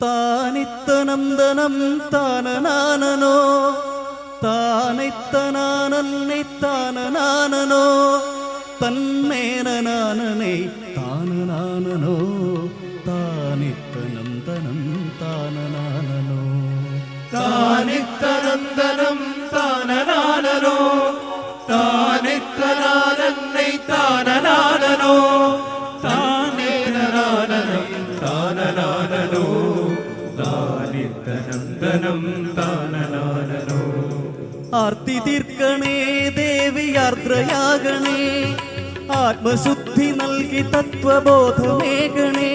താനിത്തനന്ദനം താനനാനനോ താനൈത്തനാനന്നെ താനനാനനോ തന്മേനനാനനെ താനനാനനോ ആർത്തി തീർക്കണേ ദേവി ആർദ്രയാകണേ ആത്മശുദ്ധി നൽകി തത്വബോധമേകണേ.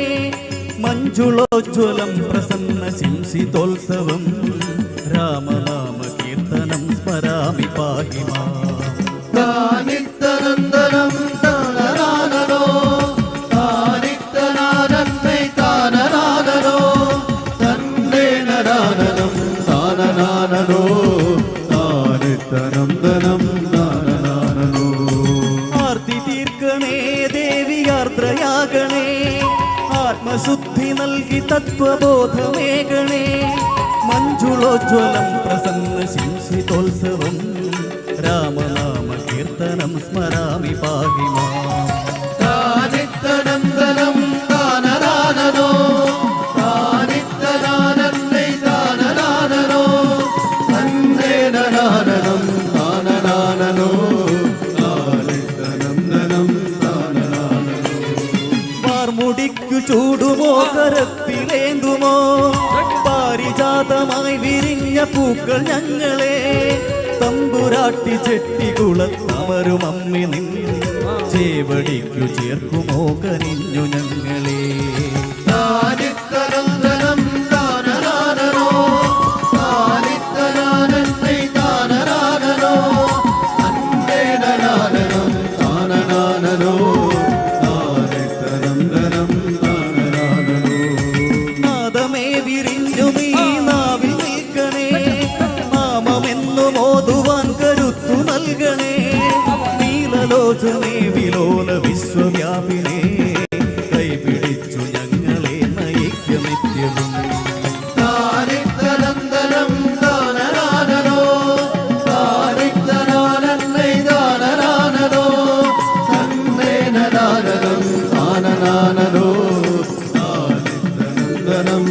മഞ്ജുളോജ്വലം പ്രസന്ന ശിംസിതോത്സവം. രാമനാമ കീർത്തനം സ്മരാമി പാഹി ആർത്തി തീർക്കണേ ദേവി ആർദ്രയാകണേ ആത്മശുദ്ധി നൽകി തത്വബോധമേകണേ. മഞ്ജുളോജ്വലം പ്രസന്ന ശിംസിതോത്സവം വാർമുടിക്കു ചൂടുമോ കരത്തിലേന്തുമോ പാരിജാതമായി വിരിഞ്ഞ പൂക്കൾ ഞങ്ങളെ തമ്പുരാട്ടി ചെട്ടികുളത്തമരും അമ്മി നിന്നു. ചേവടിക്കു ചേർക്കുമോ കനിഞ്ഞു ഞങ്ങളെ. നീലലോചനേ വിലോല വിശ്വവ്യാപിനേ. കൈപിടിച്ചു ഞങ്ങളെ നയിക്ക നിത്യവും. താനിത്തനന്ദനം താനനാനനോ താനിത്തനാനന്ദൈ താനനാനനോ തന്നേനനാനനം താനനാനനോ താനിത്തനന്ദനം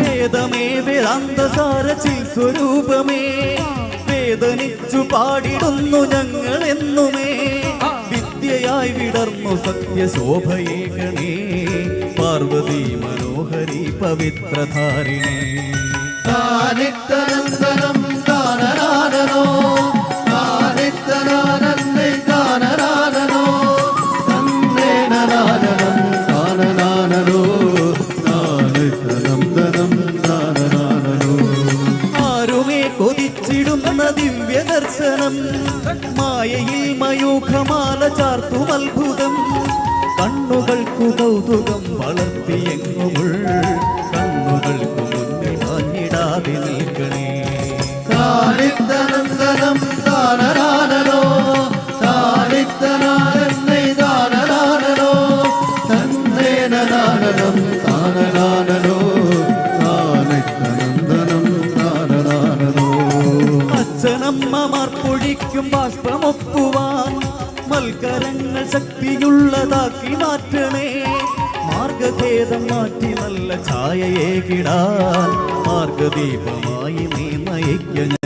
വേദമേ വേദാന്തസാര സ്വരൂപമേ വേദനിച്ചു പാടിടുന്നു ഞങ്ങൾ എന്നുമേ വിദ്യയായി വിടർന്നു സത്യശോഭയേകണേ പാർവതി മനോഹരി പവിത്രധാരിണേ. താനിത്തനന്ദനം മയൂഖമാല ചാർത്തും അത്ഭുതം കണ്ണുകൾക്കു കൗതുകം വളർത്തിയെങ്ങുമുൾ കണ്ണുകൾക്കു മുന്നിൽ മാഞ്ഞിടാതെ നിൽക്കണേ താനിത്തനന്ദനം താനനാനനോ താനിത്തനാനന്ദൈ താനനാനനോ തന്നേനനാനനം താനനാനനോ താനിത്തനന്ദനം താനനാനനോ അച്ഛനമ്മമാർ പൊഴിക്കും ബാഷ്പമൊപ്പുവാൻ മൽക്കരങ്ങൾ ശക്തിയുള്ളതാക്കി മാറ്റണേ. മാർഗഭേദം മാറ്റി നല്ല ഛായയേകിടാൻ മാർഗദീപമായി നീ നയിക്ക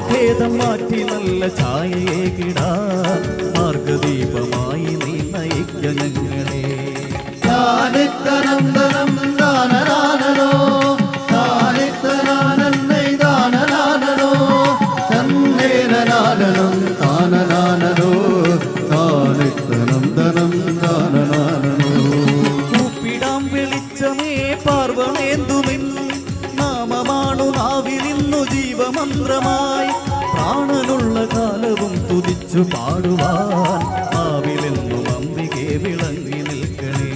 മാർഗഭേദം മാറ്റി നല്ല ചായയെ കിടാ. മാർഗദീപമായി നീ നയിക്ക ഞങ്ങളെ താനിത്തനന്ദനം താനനാനനോ താനിത്തനാനന്ദൈ താനനാനനോ തന്നേനനാനനം താനനാനനോ താനിത്തനന്ദനം താനനാനനോ കൂപ്പിടാം വെളിച്ചമേ പാർവണേന്തുമിൻ നാമമാണു നാവിലിന്നു ജീവമന്ത്രം ജീവമന്ത്രമായി പ്രാണനുള്ള കാലവും തുതിച്ചു പാടുവാൻ ആവിലെന്നും അമ്പികെ വിളങ്ങി നിൽക്കണേ.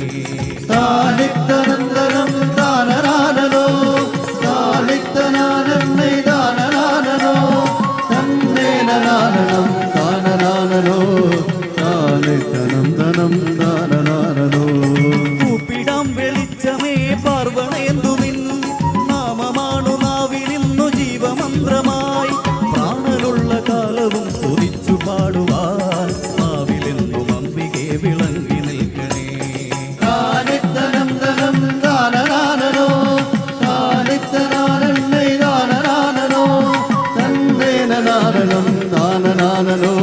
മാവിലെന്തും അമ്പികെ വിളങ്ങി നിൽക്കണേ. ദാനിത്തനന്ദനം ദാനനാനോ ദാനിത്തനാരണ്ണൈ ദാനനാനോ തന്നേന നാരണം ദാനനാനോ